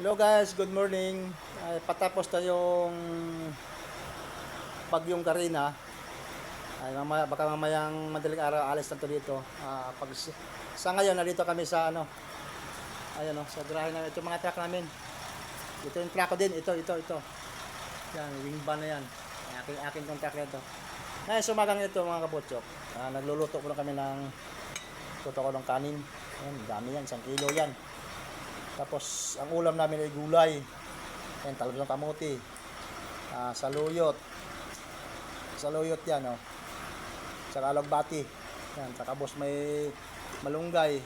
Hello guys, good morning. Ay, patapos na yung bagyong Karina. Ay, mamaya, baka mamayang madaling araw alis na to dito. Ah, pag, sa ngayon, nandito kami sa ano, ayan o, sa garahe namin. Ito mga truck namin. Ito yung truck ko din. Ito, ito, ito. Yan, wing van na yan. Aking, aking truck na ito. Ngayon, sumagang ito mga kabotsok. Ah, nagluluto ko na kami ng tuto ko ng kanin. Ayan, dami yan. Isang kilo yan. Tapos, ang ulam namin ay gulay. Ayan, talbos ng kamuti. Ah, saluyot. Saluyot yan, oh. Saka alagbati. Yan, saka boss may malunggay.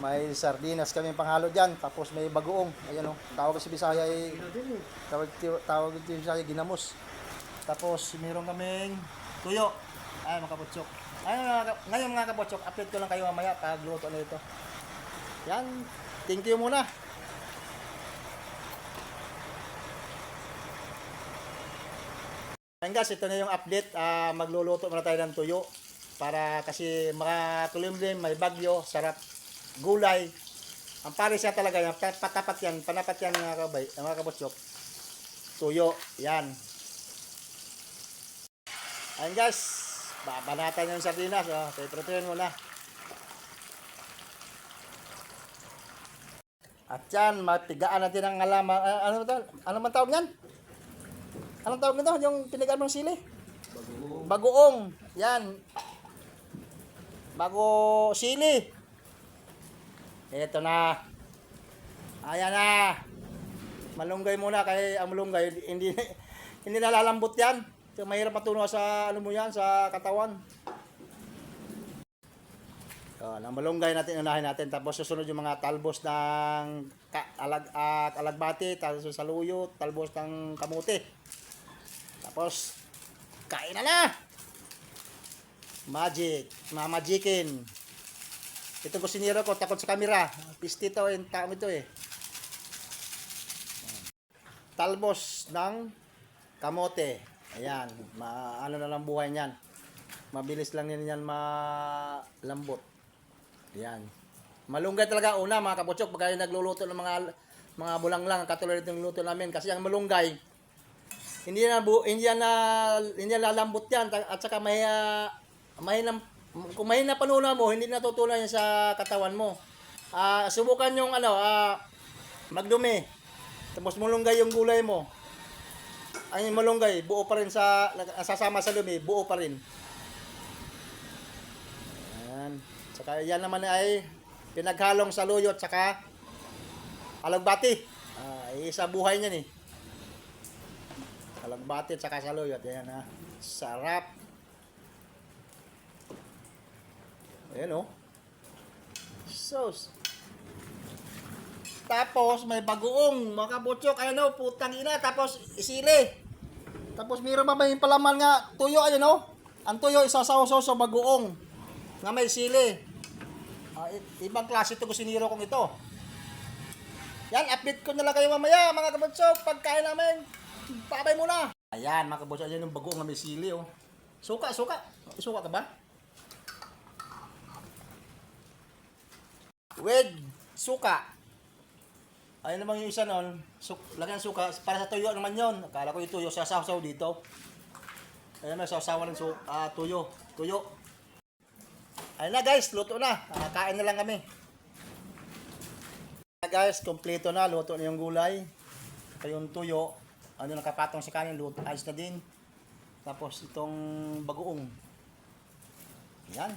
May sardinas kami panghalo dyan. Tapos may bagoong. Ayan, oh. Tawag sa Bisaya ay... Tawag, tawag sa Bisaya ginamos. Tapos, meron kaming tuyo. Ay, mga kapotsok. Ay, mga, ngayon mga kapotsok, update ko lang kayo mamaya pag luto na ito. Yan. Thank you muna. Ayan guys, ito na yung update. Ah, magluluto muna tayo ng tuyo. Para kasi makatulimlim, may bagyo, sarap, gulay. Ang pares siya talaga yan, pa- patapat yan, panapat yan mga kabay, mga kabotsok. Tuyo, yan. Ayan guys, babanatan yung sardinas. Oh, piprituin muna. At yan, matigaan natin ang alaman. ah, ano tawag? Ano man tawag niyan? Anong tawag nito? Yung pinigaan ng sili? Bagoong. Bagoong. Yan. Bago sili. Ito na. Ayan na. Malunggay muna kay ang malunggay hindi hindi nalalambot yan. Ito, mahirap matunaw sa ano mo yan sa katawan. Oh, ang malunggay natin unahin natin tapos susunod yung mga talbos ng ka, alag, at alagbati, talbos ng saluyot, talbos ng kamuti. Tapos kain na na. Magic, mamagikin. Ito kusinero ko takot sa kamera. Pisti to yung tao ito eh. Talbos ng kamote. Ayan, ma, ano na lang buhay niyan. Mabilis lang yan yan malambot. Yan. Malunggay talaga una mga kapotsok pag kayo nagluluto ng mga mga bulanglang katulad ng luto namin kasi ang malunggay hindi na bu, hindi na hindi na lalambot yan at saka may uh, mahina kung mahina panuna mo hindi natutunan yan sa katawan mo. Ah, subukan yung ano ah, magdumi. Tapos malunggay yung gulay mo. Ang malunggay buo pa rin sa sasama sa lumi, buo pa rin. Ayan. Saka yan naman ay pinaghalong sa luyot saka alagbati. Ah, isa buhay niyan eh. Alagbati at saka sa luyot. Ayan ha. Sarap. Ayan oh. Sos. Tapos may bagoong, mga kabutsok, ayan oh, putang ina, tapos isili. Tapos mayroon pa may palaman nga tuyo, ayan oh. Ang tuyo isasaw-saw sa bagoong nga may sili. I- ibang klase ito kusiniro kong ito. Yan, update ko na lang kayo mamaya, mga kabutsok, pagkain namin. Babay muna. Ayan, mga kabutsok, ayan yung bagoong nga may sili oh. Suka, suka. Suka ka ba? With suka. Ayun naman yung isa nun, suk lagyan suka, para sa tuyo naman yon. Akala ko yung tuyo, sasaw-saw dito. Ayun may sasawan ng su ah, tuyo. Tuyo. Ayun na guys, luto na. Ah, kain na lang kami. Na guys, kompleto na. Luto na yung gulay. Yung tuyo. Ano nakapatong sa kanin, luto. Ayos na din. Tapos itong bagoong. Yan.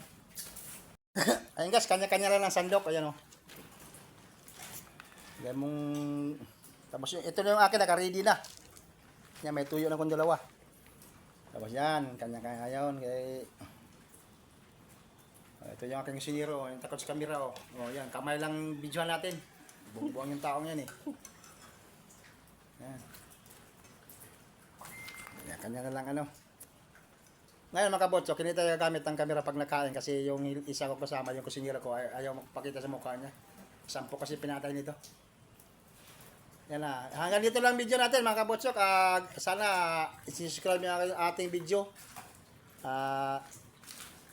Ayun guys, kanya-kanya lang ng sandok. Ayan o. Yan mong... Tapos yung, ito na yung akin, naka-ready na. Yan, may tuyo na kong dalawa. Tapos yan, kanya-kanya yun. Kay... Oh, ito yung aking siniro, yung takot sa camera. Oh. oh, yan, kamay lang videohan natin. Buong yung taong yan eh. Yan. Yan, kanya na lang ano. Ngayon mga kabotso, hindi tayo gamit ang camera pag nakain kasi yung isa ko kasama, yung kusinira ko, ay, ayaw magpakita sa mukha niya. Sampo kasi pinatay nito. Yan na. Hanggang dito lang video natin mga kabotsok. Ah, sana i-subscribe niyo ang ating video. Ah,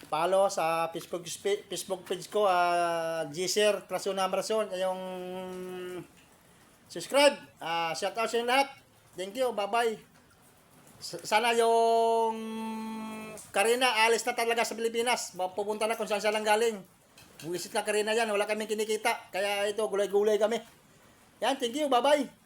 follow sa Facebook Facebook page ko, uh, Gisir Trason Amrason, yung subscribe. Ah, shout out sa lahat. Thank you. Bye-bye. Sana yung Karina alis na talaga sa Pilipinas. Pupunta na kung saan siya lang galing. Buwisit na Karina yan. Wala kaming kinikita. Kaya ito, gulay-gulay kami. Yan, thank you. Bye-bye.